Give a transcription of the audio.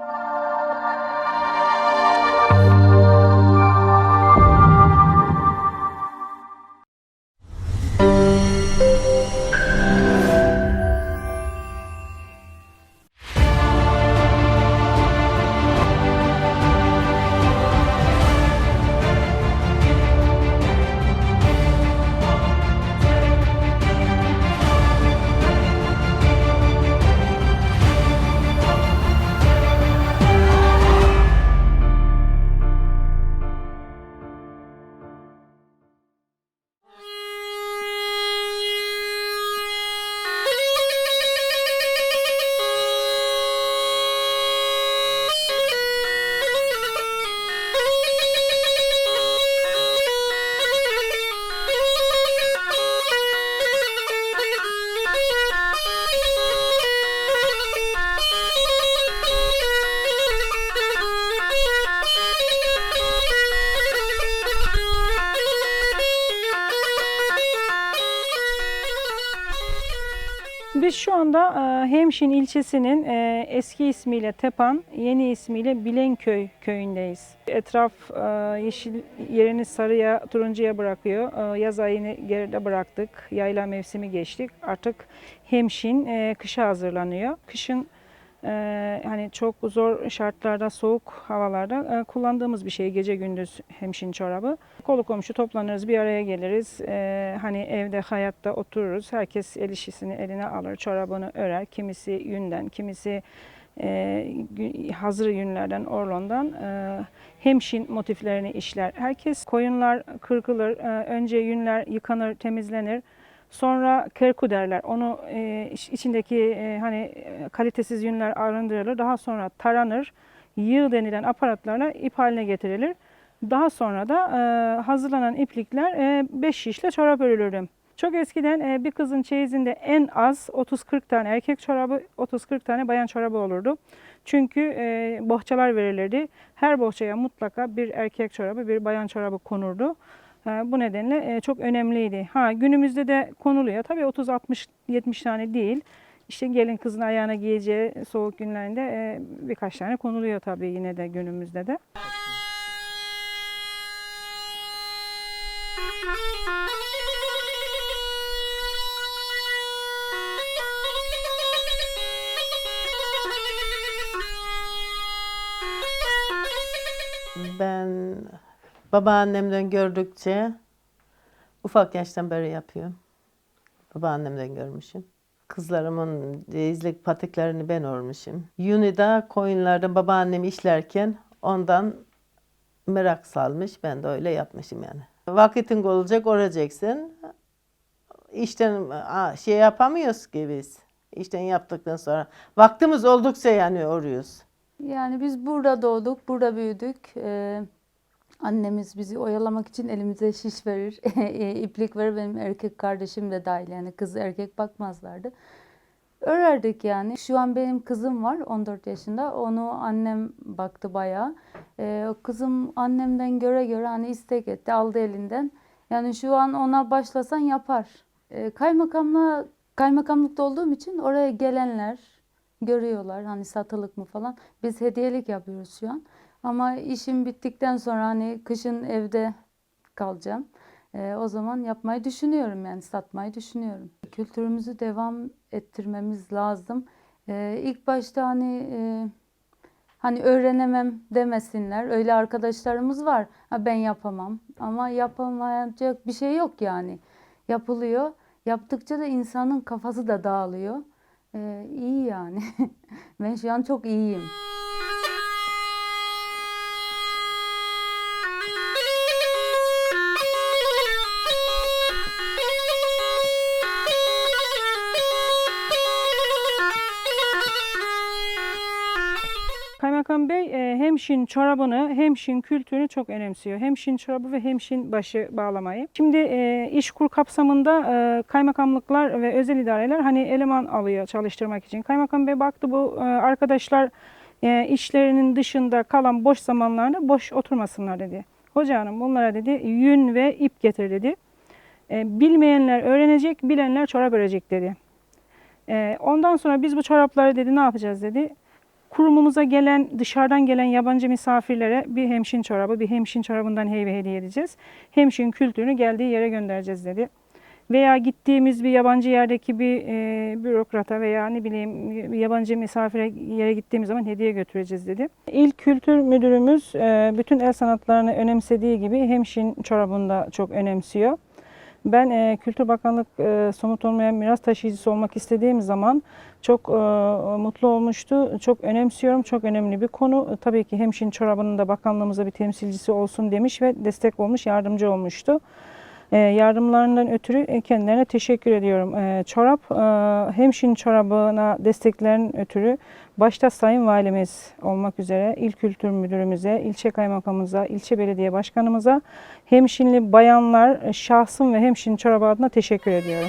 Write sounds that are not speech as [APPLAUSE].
Bye. Biz şu anda e, Hemşin ilçesinin e, eski ismiyle Tepan, yeni ismiyle Bilenköy köyündeyiz. Etraf e, yeşil yerini sarıya, turuncuya bırakıyor. Yaz ayını geride bıraktık. Yayla mevsimi geçtik. Artık Hemşin kışa hazırlanıyor. Kışın hani çok zor şartlarda, soğuk havalarda kullandığımız bir şey gece gündüz hemşin çorabı. Kolu komşu toplanırız, bir araya geliriz. E, hani evde hayatta otururuz. Herkes el işisini eline alır, çorabını örer. Kimisi yünden, kimisi e, hazır yünlerden, orlondan e, hemşin motiflerini işler. Herkes koyunlar kırkılır, e, önce yünler yıkanır, temizlenir. Sonra kerku derler. Onu e, iç- içindeki e, hani e, kalitesiz yünler arındırılır. Daha sonra taranır. Yığ denilen aparatlarla ip haline getirilir. Daha sonra da e, hazırlanan iplikler 5 şişle çorap örülürdü. Çok eskiden e, bir kızın çeyizinde en az 30-40 tane erkek çorabı, 30-40 tane bayan çorabı olurdu. Çünkü e, bohçalar verilirdi. Her bohçaya mutlaka bir erkek çorabı, bir bayan çorabı konurdu. E, Bu nedenle e, çok önemliydi. Ha günümüzde de konuluyor. Tabii 30 60 70 tane değil. İşte gelin kızın ayağına giyeceği soğuk günlerinde e, birkaç tane konuluyor tabii yine de günümüzde de. Ben babaannemden gördükçe ufak yaştan beri yapıyorum. Babaannemden görmüşüm. Kızlarımın izlik patiklerini ben örmüşüm. Yunida koyunlarda babaannem işlerken ondan merak salmış. Ben de öyle yapmışım yani. Vakitin olacak oracaksın. İşten şey yapamıyoruz ki biz. İşten yaptıktan sonra. Vaktimiz oldukça yani oruyoruz. Yani biz burada doğduk, burada büyüdük. Ee, annemiz bizi oyalamak için elimize şiş verir, [LAUGHS] e, iplik verir. Benim erkek kardeşim de dahil yani kız erkek bakmazlardı. Örerdik yani. Şu an benim kızım var 14 yaşında. Onu annem baktı bayağı. Ee, o kızım annemden göre göre hani istek etti, aldı elinden. Yani şu an ona başlasan yapar. Ee, kaymakamla kaymakamlıkta olduğum için oraya gelenler görüyorlar hani satılık mı falan. Biz hediyelik yapıyoruz şu an. Ama işim bittikten sonra hani kışın evde kalacağım. Ee, o zaman yapmayı düşünüyorum yani satmayı düşünüyorum. Kültürümüzü devam ettirmemiz lazım. Ee, ilk başta hani e, hani öğrenemem demesinler. Öyle arkadaşlarımız var. Ha ben yapamam. Ama yapamayacak bir şey yok yani. Yapılıyor. Yaptıkça da insanın kafası da dağılıyor. Ee, iyi yani. [LAUGHS] ben şu an çok iyiyim. Hemşin çorabını, hemşin kültürünü çok önemsiyor. Hemşin çorabı ve hemşin başı bağlamayı. Şimdi e, iş kur kapsamında e, kaymakamlıklar ve özel idareler hani eleman alıyor çalıştırmak için. Kaymakam Bey baktı bu e, arkadaşlar e, işlerinin dışında kalan boş zamanlarında boş oturmasınlar dedi. Hoca hanım bunlara dedi yün ve ip getir dedi. E, bilmeyenler öğrenecek, bilenler çorap örecek dedi. E, ondan sonra biz bu çorapları dedi ne yapacağız dedi. Kurumumuza gelen, dışarıdan gelen yabancı misafirlere bir hemşin çorabı, bir hemşin çorabından heybe hediye edeceğiz. Hemşin kültürünü geldiği yere göndereceğiz dedi. Veya gittiğimiz bir yabancı yerdeki bir e, bürokrata veya ne bileyim yabancı misafire yere gittiğimiz zaman hediye götüreceğiz dedi. İl Kültür Müdürümüz e, bütün el sanatlarını önemsediği gibi hemşin çorabını da çok önemsiyor. Ben e, Kültür Bakanlık e, somut olmayan miras taşıyıcısı olmak istediğim zaman çok e, mutlu olmuştu. Çok önemsiyorum. Çok önemli bir konu. E, tabii ki hemşin çorabının da bakanlığımıza bir temsilcisi olsun demiş ve destek olmuş, yardımcı olmuştu. E, yardımlarından ötürü e, kendilerine teşekkür ediyorum. E, çorap, e, hemşin çorabına desteklerin ötürü başta Sayın Valimiz olmak üzere İl Kültür Müdürümüze, ilçe kaymakamımıza, ilçe belediye başkanımıza, hemşinli bayanlar, şahsım ve hemşin çorabı adına teşekkür ediyorum.